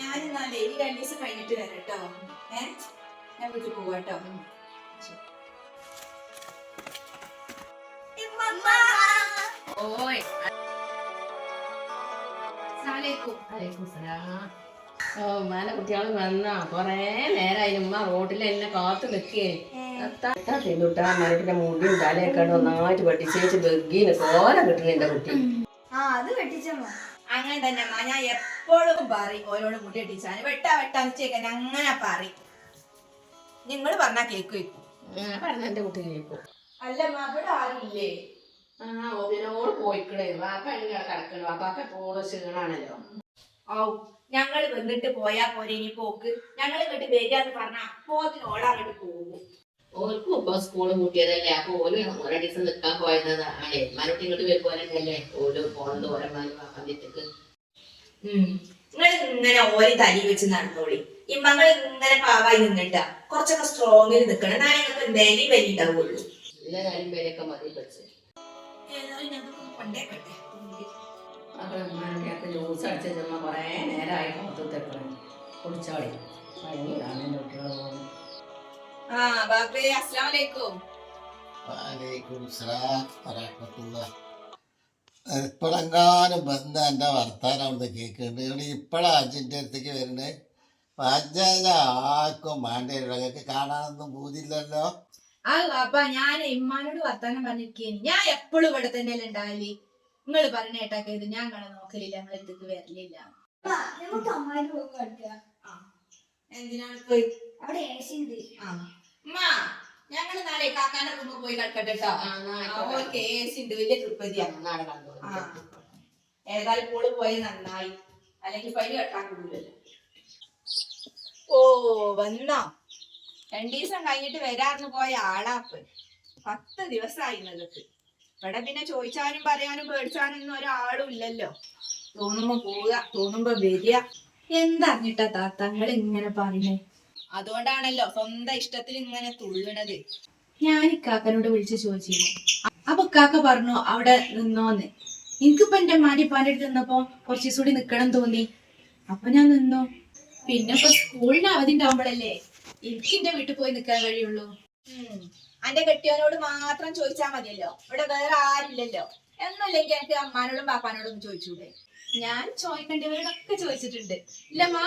ഞാനിന്നാലേ ഈ രണ്ടു ദിവസം കഴിഞ്ഞിട്ട് വരാം കേട്ടോ ഏ? ഞാൻ വീട്ടിൽ പോവാട്ടോ. ഓയ്. ഓ ഉമ്മാന്റെ കുട്ടികൾ വന്നാ. കൊറേ നേരായി ഉമ്മ റോട്ടിൽ എന്നെ കാത്തു നിൽക്കേ. ചെയ്തുട്ടാ മരട്ടിന്റെ മുടിയും തലയൊക്കെ നന്നായിട്ട് വെട്ടിച്ചേച്ച് ബഗ്ഗീന് കോല കിട്ടുന്നു എന്റെ കുട്ടി. ആ അത് വെട്ടിച്ചമ്മ. അങ്ങനെ തന്നെ അമ്മ. ഞാൻ എപ്പോഴും പറയും ഓരോട് മുടി ഇട്ടിച്ചാണ് വെട്ടാ വെട്ടാന്ന് ചേക്കാൻ അങ്ങനെ പറയും. നിങ്ങൾ പറഞ്ഞാ കേക്ക് വെക്കും. പറഞ്ഞ എന്റെ കുട്ടി കേൾക്കും അല്ല അമ്മ അവിടെ ആരുമില്ലേ? ആ ഒന്നിനോട് പോയിക്കണേ. വാപ്പ എങ്ങനെ കിടക്കണു വാപ്പാക്ക് എപ്പോഴും ക്ഷീണാണല്ലോ. ഔ ഞങ്ങൾ വന്നിട്ട് പോയാ പോരെ ഇനി പോക്ക്. ഞങ്ങൾ ഇങ്ങോട്ട് വരികയെന്ന് പറഞ്ഞാ അപ്പോതിനോട് അങ്ങോട്ട് പോകും. ഓർക്കും ഇപ്പൊ സ്കൂളും കൂട്ടിയതല്ലേ അപ്പൊ ഓൽ ഓരോ ദിവസം നിൽക്കാൻ പോയതാണ്. മരത്തി ഇങ്ങോട്ട് വരുമ്പോലല്ലേ ഓൽ പോണത് ഓരോ പന്തിട്ടക്ക് നിങ്ങൾ ഇങ്ങനെ ഓരി തലി വെച്ച് നടന്നോളി. മകൾ ഇങ്ങനെ പാവായി നിന്നിട്ടാ കുറച്ചൊക്കെ സ്ട്രോങ്ങിൽ നിൽക്കണം എന്നാലേ നിങ്ങൾക്ക് എന്തായാലും വലിയ ഉണ്ടാവുള്ളൂ. എല്ലാരും പേരൊക്കെ മതി പഠിച്ച്. ഏതായാലും ഞങ്ങൾക്ക് കൊണ്ടേക്കട്ടെ. അപ്പൊ ഉമ്മാന്റെ ജ്യൂസ് അടിച്ച ചെമ്മ കുറേ നേരമായി പുറത്തെത്തണം കുടിച്ചോളി. ഭയങ്കരമാണ് എന്റെ കുട്ടികൾ പോകുന്നത് ആ ബാബേ അസ്സലാം വലൈക്കും വലൈക്കും സലാം വറഹ്മത്തുള്ളാ. ഇപ്പഴെങ്ങാനും ബന്ധ എന്റെ വർത്താനം അവിടെ കേൾക്കുന്നുണ്ട് ഇവിടെ ഇപ്പോഴാണ് അജിന്റെ അടുത്തേക്ക് വരണേ. പഞ്ചായല ആർക്കും വേണ്ടിയില്ല നിങ്ങൾക്ക് കാണാനൊന്നും പൂതില്ലല്ലോ അപ്പൊ ഞാൻ ഇമ്മാനോട് വർത്താനം പറഞ്ഞിരിക്കേനി. ഞാൻ എപ്പോഴും ഇവിടെ തന്നെ ഉണ്ടാവൽ? നിങ്ങൾ പറഞ്ഞ ഏട്ടാക്ക ഇത് ഞാൻ കാണാൻ നോക്കലില്ല ഞങ്ങൾ അടുത്തേക്ക് വരലില്ല. എന്തിനാണ് പോയി? അവിടെ എ സി ഉണ്ട് അമ്മ ഞങ്ങൾ നാളെ കാക്കാന്റെ റൂമിൽ പോയി കളിക്കട്ടെ കേട്ടോ ഓർക്ക് എ സി ഉണ്ട്. വലിയ തൃപ്പതിയാ ആ. ഏതായാലും പോൾ പോയത് നന്നായി. അല്ലെങ്കിൽ പൈ കെട്ടാൻ കൂടില്ലല്ലോ ഓ വന്നോ. രണ്ടു ദിവസം കഴിഞ്ഞിട്ട് വരാറിന് പോയ ആളാപ്പ്. പത്ത് ദിവസമായി നിങ്ങൾക്ക് ഇവിടെ പിന്നെ ചോദിച്ചാനും പറയാനും പേടിച്ചാനൊന്നും ഒരാളും ഇല്ലല്ലോ. തോന്നുമ്പോ പോവുക തോന്നുമ്പോ വരിക. എന്തറിഞ്ഞിട്ടാ താത്തങ്ങൾ ഇങ്ങനെ പറഞ്ഞേ അതുകൊണ്ടാണല്ലോ സ്വന്തം ഇഷ്ടത്തിൽ ഇങ്ങനെ തുള്ളണത് ഞാൻ ഇക്കാക്കനോട് വിളിച്ച് ചോദിച്ചിരുന്നു. അപ്പൊ ഇക്കാക്ക പറഞ്ഞു അവിടെ നിന്നോന്ന്. എനിക്കിപ്പോ എന്റെ മാരിപ്പാന്റെ അടുത്ത് നിന്നപ്പോ കുറച്ച് ദിവസം കൂടി നിക്കണം തോന്നി. അപ്പൊ ഞാൻ നിന്നു. പിന്നെ ഇപ്പൊ സ്കൂളിന് അവധി ഉണ്ടാവുമ്പോഴല്ലേ എനിക്ക് എന്റെ വീട്ടിൽ പോയി നിക്കാൻ കഴിയുള്ളൂ. അന്റെ കെട്ടിയവനോട് മാത്രം ചോദിച്ചാ മതിയല്ലോ. ഇവിടെ വേറെ ആരില്ലല്ലോ. എന്നല്ലെങ്കിൽ എനിക്ക് അമ്മാനോടും പാപ്പാനോടും ചോദിച്ചൂടെ? ഞാൻ ചോദിക്കേണ്ടവരോടൊക്കെ ചോദിച്ചിട്ടുണ്ട്. ഇല്ലമ്മാ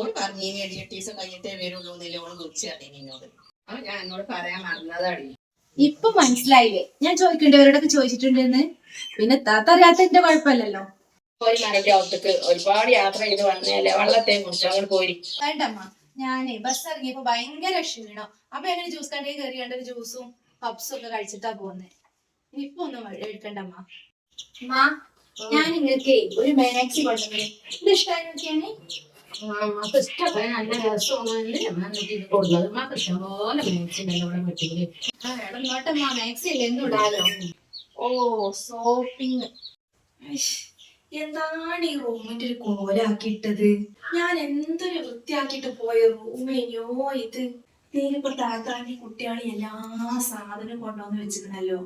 ഓൾ പറഞ്ഞു ടീച്ചർ കഴിഞ്ഞിട്ടേ വരുള്ളൂ എന്നല്ലേ ഓൾ തീർച്ചയായിട്ടും അറിയാൻ എന്നോട് ഞാൻ എന്നോട് പറയാൻ മറന്നതാടി. ഇപ്പൊ മനസ്സിലായില്ലേ? ഞാൻ ചോദിക്കേണ്ടവരോടൊക്കെ ചോദിച്ചിട്ടുണ്ടെന്ന്. പിന്നെ താത്ത അറിയാത്തതിന്റെ കുഴപ്പമില്ലല്ലോ. അകത്തേക്ക് ഒരുപാട് യാത്ര ചെയ്ത് വന്നതല്ലേ വള്ളത്തെ കുറിച്ച് അങ്ങോട്ട് പോരി വേണ്ടമ്മ ഞാനേ ബസ് ഇറങ്ങിയപ്പോ ഭയങ്കര ക്ഷീണം. അപ്പൊ എങ്ങനെ ജ്യൂസ് കണ്ടേ കയറി കണ്ട ഒരു ജ്യൂസും പപ്സും ഒക്കെ കഴിച്ചിട്ടാ പോന്നെ. ഇപ്പൊ ഒന്നും വഴി എടുക്കണ്ടമ്മ. അമ്മ ഞാൻ നിങ്ങൾക്ക് ഒരു മാക്സി കൊണ്ടുവന്നേ ഇത് ഇഷ്ടമായി നോക്കിയാണേ നല്ല ഇടാലോ ഓ എന്താണ് ഈ റൂമിന്റെ ഒരു കോലാക്കിയിട്ടത്? ഞാൻ എന്തൊരു വൃത്തിയാക്കിട്ട് പോയ റൂമേനോ ഇത്? ഇതിനിപ്പോ താത്താന്റെ കുട്ടികളെ എല്ലാ സാധനവും കൊണ്ടുവന്ന് വെച്ചിരുന്നല്ലോ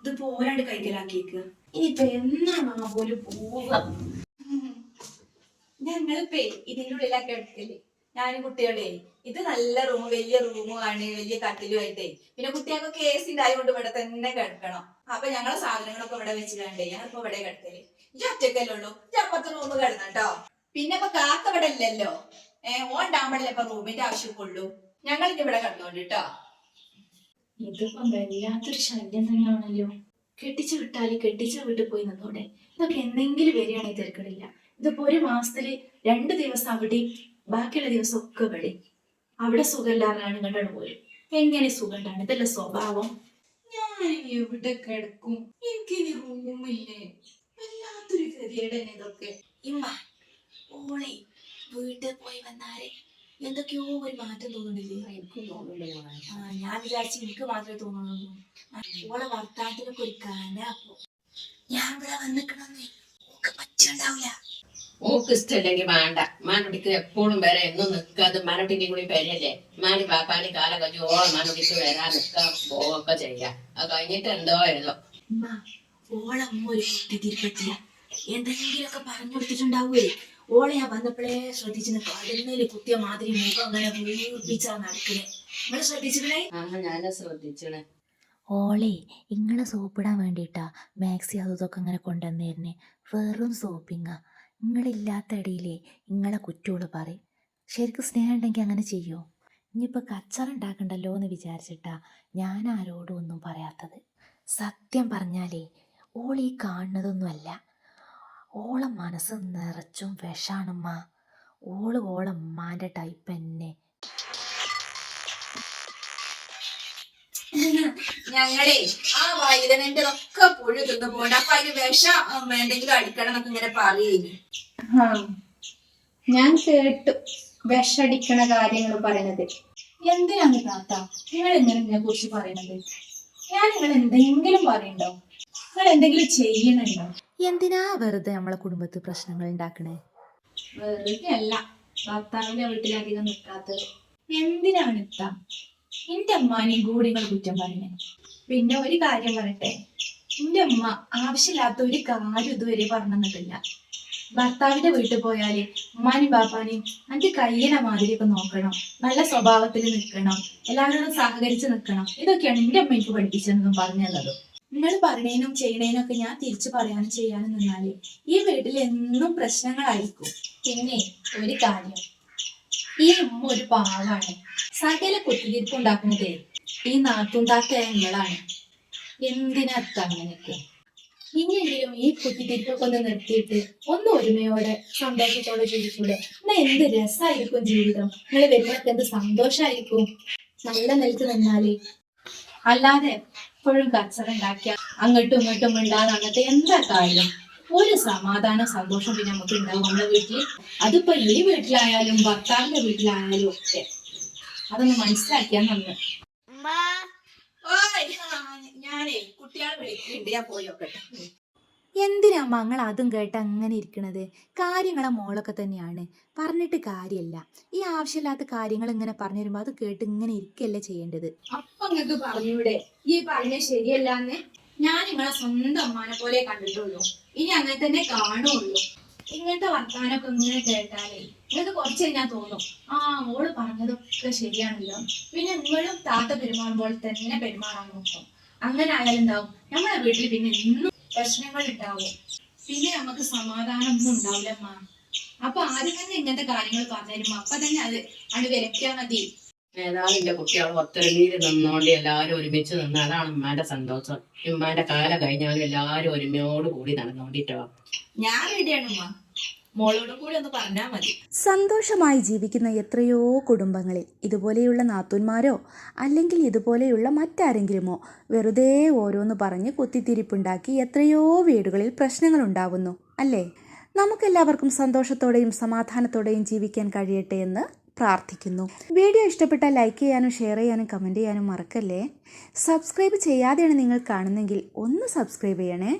ഇത് പോരാണ്ട് കൈക്കലാക്കിയേക്ക്. ഇനിയിപ്പൊ എന്നാണ് ആ പോലും പോവുക ഞങ്ങളിപ്പേ ഇതിന്റെ ഉള്ളിലാക്കി എടുക്കൽ ഞാനും കുട്ടികളെ ഇത് നല്ല റൂം വലിയ റൂമുമാണ് വലിയ കട്ടിലുമായിട്ടേ. പിന്നെ കുട്ടികൾക്കൊക്കെ എ സി ഉണ്ടായതുകൊണ്ട് ഇവിടെ തന്നെ കിടക്കണം. അപ്പൊ ഞങ്ങളെ സാധനങ്ങളൊക്കെ ഇവിടെ വെച്ച് കണ്ടേ ഞങ്ങളിപ്പോ ഇവിടെ കിടക്കൽ. ഈ ഒറ്റക്കല്ലേ ഉള്ളൂ. ഈ അപ്പുറത്തെ റൂം കിടന്നട്ടോ പിന്നെ ഇപ്പൊ കാക്ക ഇവിടെ ഇല്ലല്ലോ. ഏഹ് ഓൺ ഉണ്ടാകുമ്പോഴല്ലേ ഇപ്പൊ റൂമിന്റെ ആവശ്യമൊക്കെ ഞങ്ങൾ ഇവിടെ കിടന്നോണ്ട് കേട്ടോ ഇതിപ്പം വല്ലാത്തൊരു ശല്യം തന്നെയാണല്ലോ. കെട്ടിച്ചു വിട്ടാൽ കെട്ടിച്ച വീട്ടിൽ പോയി നിന്നോടെ. ഇതൊക്കെ എന്തെങ്കിലും വരികയാണെങ്കിൽ ഒരു മാസത്തിൽ രണ്ട് ദിവസം അവിടെ ബാക്കിയുള്ള ദിവസം ഒക്കെ ഇവിടെ അവിടെ സുഖമില്ലാതാണ് കണ്ടാണ് പോലും എങ്ങനെ സുഖമുണ്ടാണ്? ഇതല്ല സ്വഭാവം? ഞാൻ എവിടെ കിടക്കും? എനിക്കിനി റൂമില്ലേ? വല്ലാത്തൊരു ഗതിയുടെ ഇതൊക്കെ. ഇമ്മ ഓളെ വീട്ടിൽ പോയി വന്നാരെ എന്തൊക്കെയോ ഒരു മാറ്റം തോന്നുന്നില്ലേ? എനിക്കും തോന്നുന്നുണ്ട് ആ, ഞാൻ വിചാരിച്ചു എനിക്ക് മാത്രമേ തോന്നുന്നു ഓളെ വർത്താനത്തിനൊക്കെ ഒരു കാനാപ്പോ ഞാൻ ഇവിടെ വന്നിക്കണമെന്നേ ഒക്കെ പറ്റുണ്ടാവില്ല ഓക്ക് ഇഷ്ടമില്ലെങ്കിൽ വേണ്ട മാനുടിക്ക് എപ്പോഴും വരെ എന്നും നിൽക്കാതെ മാനുട്ടിന്റെ കൂടി പേരല്ലേ? മാനി പാപ്പാനി കാല കഴിഞ്ഞ് ഓ മാനുടിക്ക് വരാൻ നിൽക്കാം പോവൊക്കെ ചെയ്യാം. അത് കഴിഞ്ഞിട്ട് എന്തോ ഏതോ ഓളമ്മ ഒരു കുത്തിത്തിരിപ്പറ്റിയ എന്തെങ്കിലുമൊക്കെ പറഞ്ഞു കൊടുത്തിട്ടുണ്ടാവൂലേ ഓളെ ആ വന്നപ്പോഴേ ശ്രദ്ധിച്ചിന് കടന്നേൽ കുത്തിയ മാതിരി മുഖം അങ്ങനെ വീർപ്പിച്ചാ നടക്കണേ. നിങ്ങൾ ശ്രദ്ധിച്ചിട്ടേ ആ ഞാനാ ശ്രദ്ധിച്ചണേ. ഓളെ ഇങ്ങളെ സോപ്പിടാൻ വേണ്ടിയിട്ടാ മാക്സി അതൊക്കെ ഇതൊക്കെ ഇങ്ങനെ കൊണ്ടുവന്നേരുന്നേ. വെറും സോപ്പിങ്ങ. നിങ്ങളില്ലാത്ത ഇടയിലേ നിങ്ങളെ കുറ്റോൾ പറയും. ശരിക്കും സ്നേഹം ഉണ്ടെങ്കിൽ അങ്ങനെ ചെയ്യോ? ഇനിയിപ്പോൾ കച്ചറ ഉണ്ടാക്കണ്ടല്ലോ എന്ന് വിചാരിച്ചിട്ടാ ഞാൻ ആരോടും ഒന്നും പറയാത്തത്. സത്യം പറഞ്ഞാലേ ഓൾ ഈ കാണുന്നതൊന്നുമല്ല. ഓളെ മനസ്സ് നിറച്ചും വിഷാണുമ്മ. ഓൾ ഓളെ ഉമ്മാന്റെ ടൈപ്പ് തന്നെ. ഞങ്ങളെ ആ വൈദനന്റെ ഒക്കെ പുഴു തിന്നു പോകണ്ട അപ്പൊ അതിന് വിഷം വേണ്ടെങ്കിലും അടിക്കണം എന്നൊക്കെ ഇങ്ങനെ പറയുന്നു ഞാൻ കേട്ടു വിഷടിക്കണ കാര്യങ്ങൾ പറയണത്. എന്തിനാണ് താത്ത? നിങ്ങൾ എങ്ങനെ ഇതിനെ കുറിച്ച് പറയണത്? ഞാൻ നിങ്ങൾ എന്തെങ്കിലും പറയണ്ടോ? നിങ്ങൾ എന്തെങ്കിലും ചെയ്യണുണ്ടോ? എന്തിനാ വെറുതെ നമ്മളെ കുടുംബത്തിൽ പ്രശ്നങ്ങൾ ഉണ്ടാക്കണേ? വെറുതെ അല്ല. ഭർത്താവിന്റെ വീട്ടിലധികം നിൽക്കാത്തത് എന്തിനാണ് ഇത്ത എന്റെ അമ്മാനെയും കൂടി നിങ്ങൾ കുറ്റം പറയണേ പിന്നെ ഒരു കാര്യം പറയട്ടെ? എന്റെ അമ്മ ആവശ്യമില്ലാത്ത ഒരു കാര്യം ഇതുവരെ പറഞ്ഞു തന്നിട്ടില്ല ഭർത്താവിന്റെ വീട്ടിൽ പോയാൽ ഉമ്മാനും ബാപ്പാനെയും അന്റെ കയ്യനെ മാതിരിയൊക്കെ നോക്കണം. നല്ല സ്വഭാവത്തിൽ നിൽക്കണം എല്ലാവരോടും സഹകരിച്ച് നിൽക്കണം ഇതൊക്കെയാണ് എന്റെ അമ്മ എനിക്ക് പഠിപ്പിച്ചതെന്നും പറഞ്ഞു തന്നത് നിങ്ങൾ പറയണേനും ചെയ്യണേനും ഒക്കെ ഞാൻ തിരിച്ചു പറയാനും ചെയ്യാനും നിന്നാൽ ഈ വീട്ടിൽ എന്നും പ്രശ്നങ്ങളായിരിക്കും. പിന്നെ ഒരു കാര്യം. ഈ ഉമ്മ ഒരു പാവാണ്. സകല കുത്തിരിപ്പ് ഉണ്ടാക്കുന്നതേ ഈ നാത്തും താത്ത നിങ്ങളാണ് എന്തിനത്ത അങ്ങനെയൊക്കെ ഇനിയെങ്കിലും ഈ കുത്തിത്തിരിപ്പൊക്കെ ഒന്ന് നിർത്തിയിട്ട് ഒന്ന് ഒരുമയോടെ സന്തോഷത്തോടെ ജീവിക്കൂടെ എന്നാ എന്ത് രസമായിരിക്കും ജീവിതം? നിങ്ങൾ വരുന്നൊക്കെ എന്ത് സന്തോഷമായിരിക്കും? നല്ല നിലയ്ക്ക് നിന്നാൽ. അല്ലാതെ എപ്പോഴും കച്ചറ ഉണ്ടാക്കിയ അങ്ങോട്ടും ഇങ്ങോട്ടും ഉണ്ടാകുന്ന അങ്ങനത്തെ എന്താ കാര്യം? ഒരു സമാധാനം സന്തോഷം പിന്നെ നമുക്ക് ഉണ്ടാവും നമ്മുടെ വീട്ടിൽ അതിപ്പോ ഈ വീട്ടിലായാലും ഭർത്താവിന്റെ വീട്ടിലായാലും ഒക്കെ. അതൊന്ന് മനസ്സിലാക്കിയാൽ നന്ന്. ഓയ്. ആ, ഞാനേ കുട്ടികളെ വിളിക്കുന്നുണ്ട് ഞാൻ പോയോക്കട്ടെ എന്തിനാ മങ്ങൾ അതും കേട്ട് അങ്ങനെ ഇരിക്കണത്? കാര്യങ്ങളെ മോളൊക്കെ തന്നെയാണ്. പറഞ്ഞിട്ട് കാര്യമല്ല ഈ ആവശ്യമില്ലാത്ത കാര്യങ്ങൾ ഇങ്ങനെ പറഞ്ഞു തരുമ്പോൾ അത് കേട്ട് ഇങ്ങനെ ഇരിക്കല്ലേ ചെയ്യേണ്ടത്? അപ്പൊ നിങ്ങൾക്ക് പറഞ്ഞൂടെ. ഈ പറഞ്ഞ ശരിയല്ലാന്ന്? ഞാൻ നിങ്ങളെ സ്വന്തം അമ്മാനെ പോലെ കണ്ടിട്ടുള്ളൂ. ഇനി അങ്ങനെ തന്നെ കാണുള്ളൂ. ഇങ്ങനത്തെ വർത്താനൊക്കെ ഇങ്ങനെ കേട്ടാലേ. നിങ്ങൾക്ക് കുറച്ച് കഴിഞ്ഞാൽ തോന്നും ആ മോൾ പറഞ്ഞതൊക്കെ ശരിയാണല്ലോ. പിന്നെ നിങ്ങളും താത്ത പെരുമാറുമ്പോൾ തന്നെ പെരുമാറാൻ നോക്കും. അങ്ങനെ ആയാലുണ്ടാവും നമ്മളെ വീട്ടിൽ പിന്നെ ഇന്നും പ്രശ്നങ്ങൾ ഉണ്ടാവും. പിന്നെ നമുക്ക് സമാധാനം ഒന്നും ഉണ്ടാവില്ല അമ്മ. അപ്പൊ ആദ്യം തന്നെ ഇങ്ങനത്തെ കാര്യങ്ങൾ പറഞ്ഞു അപ്പൊ തന്നെ അത് അത് വിലക്കിയാ മതി. ഏതായാലും എന്റെ കുട്ടികൾ ഒത്തൊരുമയിൽ നിന്നോണ്ട് എല്ലാവരും ഒരുമിച്ച് നിന്ന് അതാണ് ഉമ്മാന്റെ സന്തോഷം. ഉമ്മാന്റെ കാലം കഴിഞ്ഞാലും എല്ലാവരും ഒരുമയോട് കൂടി നടന്നുകൊണ്ടിട്ടോ ഞാൻ റെഡിയാണ് ഉമ്മ. കൂടി ഒന്ന് മതി. സന്തോഷമായി ജീവിക്കുന്ന എത്രയോ കുടുംബങ്ങളിൽ ഇതുപോലെയുള്ള നാത്തൂന്മാരോ അല്ലെങ്കിൽ ഇതുപോലെയുള്ള മറ്റാരെങ്കിലുമോ വെറുതെ ഓരോന്ന് പറഞ്ഞ് കുത്തിത്തിരിപ്പുണ്ടാക്കി എത്രയോ വീടുകളിൽ പ്രശ്നങ്ങൾ ഉണ്ടാവുന്നു അല്ലേ? നമുക്കെല്ലാവർക്കും സന്തോഷത്തോടെയും സമാധാനത്തോടെയും ജീവിക്കാൻ കഴിയട്ടെ എന്ന് പ്രാർത്ഥിക്കുന്നു. വീഡിയോ ഇഷ്ടപ്പെട്ടാൽ ലൈക്ക് ചെയ്യാനും ഷെയർ ചെയ്യാനും കമന്റ് ചെയ്യാനും മറക്കല്ലേ? സബ്സ്ക്രൈബ് ചെയ്യാതെയാണ് നിങ്ങൾ കാണുന്നെങ്കിൽ ഒന്ന് സബ്സ്ക്രൈബ് ചെയ്യണേ.